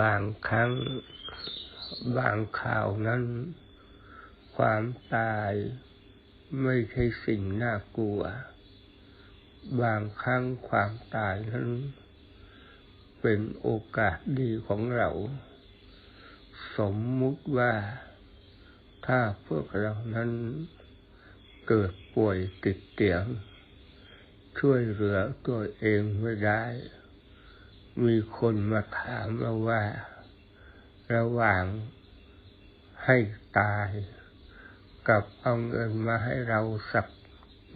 บางครั้งบางข่าวนั้น ความตายไม่ใช่สิ่งน่ากลัว บางครั้งความตายนั้น เป็นโอกาสดีของเรา สมมุติว่าถ้าพวกเรานั้นเกิดป่วยติดเตียง ช่วยเหลือตัวเองไม่ได้ มีคนมาถามเราว่า ระหว่างให้ตาย กับเอาเงินมาให้เราสัก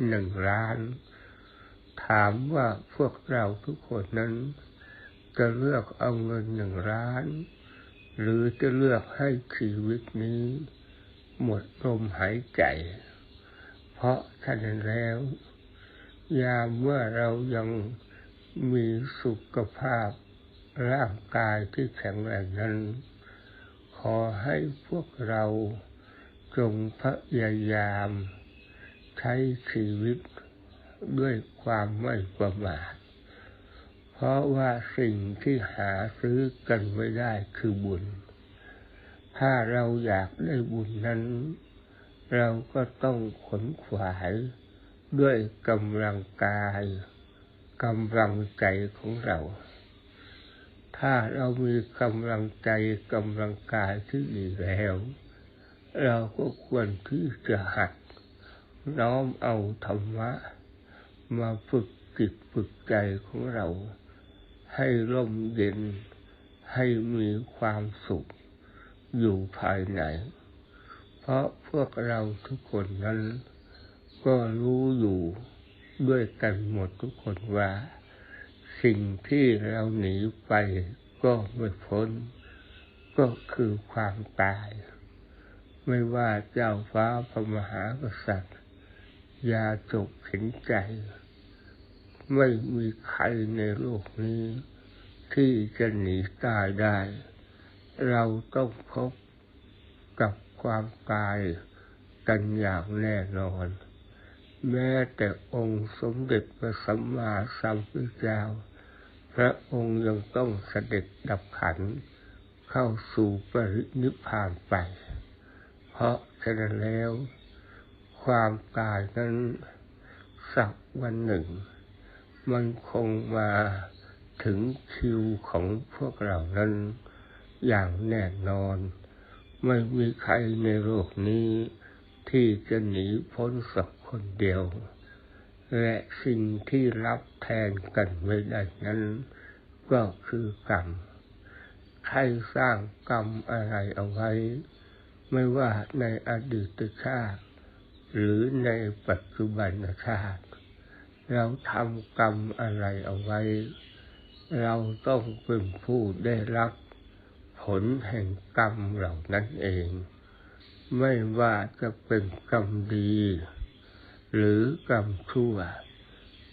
หนึ่งล้าน ถามว่าพวกเราทุกคนนั้น จะเลือกเอาเงินหนึ่งล้าน หรือจะเลือกให้ชีวิตนี้ หมดลมหายใจ เพราะฉะนั้นแล้ว ยามเมื่อเรายัง มีสุขภาพร่างกายที่แข็งแรงนั้น ขอให้พวกเราจงพยายาม ใช้ชีวิตด้วยความไม่ประมาท เพราะว่าสิ่งที่หาซื้อกันไม่ได้คือบุญ ถ้าเราอยากได้บุญนั้น เราก็ต้องขนขวายด้วยกำลังกาย กำลังใจของเรา ถ้าเรามีกำลังใจกำลังกายที่ดีแล้ว เราก็ควรที่จะหัดน้อมเอาธรรมะ มาฝึกจิตฝึกใจของเรา ให้ร่มเย็นให้มีความสุขอยู่ภายใน เพราะพวกเราทุกคนนั้น ก็รู้อยู่ ด้วยกันหมดทุกคนว่า สิ่งที่เราหนีไปก็ไม่พ้น ก็คือความตาย ไม่ว่าเจ้าฟ้าพระมหากษัตริย์ยาจกเห็นใจ ไม่มีใครในโลกนี้ ที่จะหนีตายได้ เราต้องพบกับความตายกันอย่างแน่นอน แม้แต่องค์สมเด็จพระสัมมาสัมพุทธเจ้า พระองค์ยังต้องเสด็จดับขันเข้าสู่ปรินิพพานไป เพราะฉะนั้นแล้ว ความตายนั้นสักวันหนึ่ง มันคงมาถึงคิวของพวกเรานั้นอย่างแน่นอน ไม่มีใครในโลกนี้ ที่จะหนีพ้นสักคนเดียว และสิ่งที่รับแทนกันไม่ได้นั้น ก็คือกรรมใครสร้างกรรมอะไรเอาไว้ ไม่ว่าในอดีตชาติ หรือในปัจจุบันชาติ เราทำกรรมอะไรเอาไว้ เราต้องเป็นผู้ได้รับผลแห่งกรรมเหล่านั้นเอง ไม่ว่าจะเป็นกรรมดี หรือกรรมชั่ว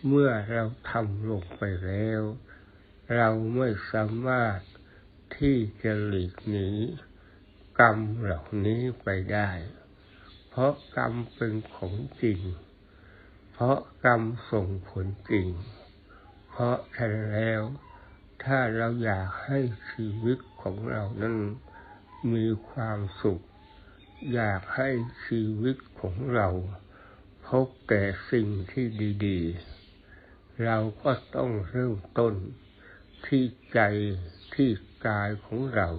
เมื่อเราทำลงไปแล้ว เราไม่สามารถที่จะหลีกหนีกรรมเหล่านี้ไปได้ เพราะกรรมเป็นของจริง เพราะกรรมส่งผลจริง เพราะฉะนั้นแล้ว ถ้าเราอยากให้ชีวิตของเรานั้นมีความสุข อยากให้ชีวิตของเราพบแต่สิ่งที่ดีๆ เราก็ต้องเริ่มต้นที่ใจที่กายของเรา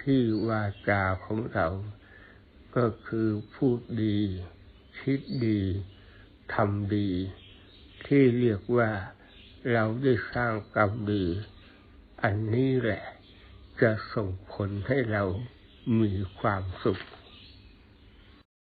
ที่วาจาของเรา ก็คือพูดดี คิดดีทำดี ที่เรียกว่าเราได้สร้างกรรมดี อันนี้แหละจะส่งผลให้เรามีความสุข